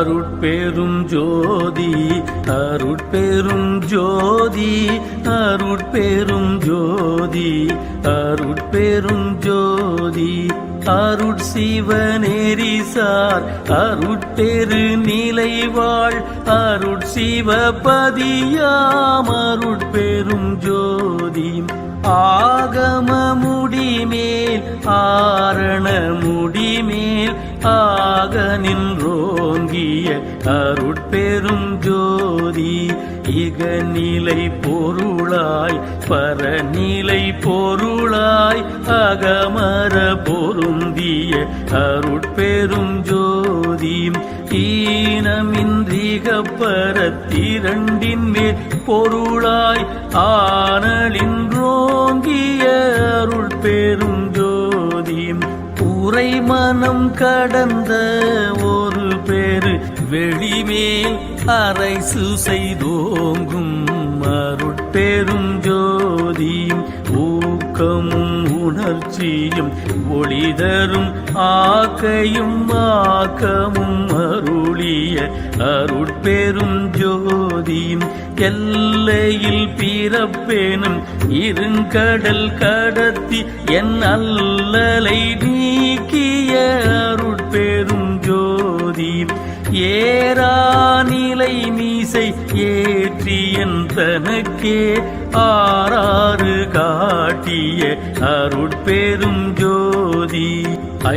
அருட்பெரும் ஜோதி அருட்பெரும் ஜோதி அருட்பெரும் ஜோதி அருட்பெரும் ஜோதி அருட் அருட்சிவநெறிசார் அருட்பெரு நிலைவாழ் அருட்சிவபதியாம் அருட்பெரும் ஜோதி. ஆகம முடிமேல் ஆரண முடிமேல் ஆக நின்றோ ஓங்கிய அருட்பெரும் ஜோதி இகநிலை பொருளாய் பரநிலை பொருளாய் அகமர பொருந்திய அருட்பெரும் ஜோதி ஈனமின்றிகப்பரத்திரண்டின் மேல் பொருளாய் ஆனலின்றோங்கிய அருள் பெரும் ஜோதி உரை மனம் கடந்த ஓ அரை அரைசு செய்தோங்கும் அருட்பெரும் ஜோதியும் ஊக்கமும் உணர்ச்சியும் ஒளிதரும் ஆக்கையும் ஆக்கமும் அருளிய அருட்பெரும் ஜோதியும் எல்லையில் பிறப்பேனும் இருங்கடல் கடத்தி என் அல்லலை நீக்கிய அருட்பெரும் ஜோதி ஏறாநிலை மீசை ஏற்றியன் தனக்கே ஆறாறு காட்டிய அருட்பெரும் ஜோதி.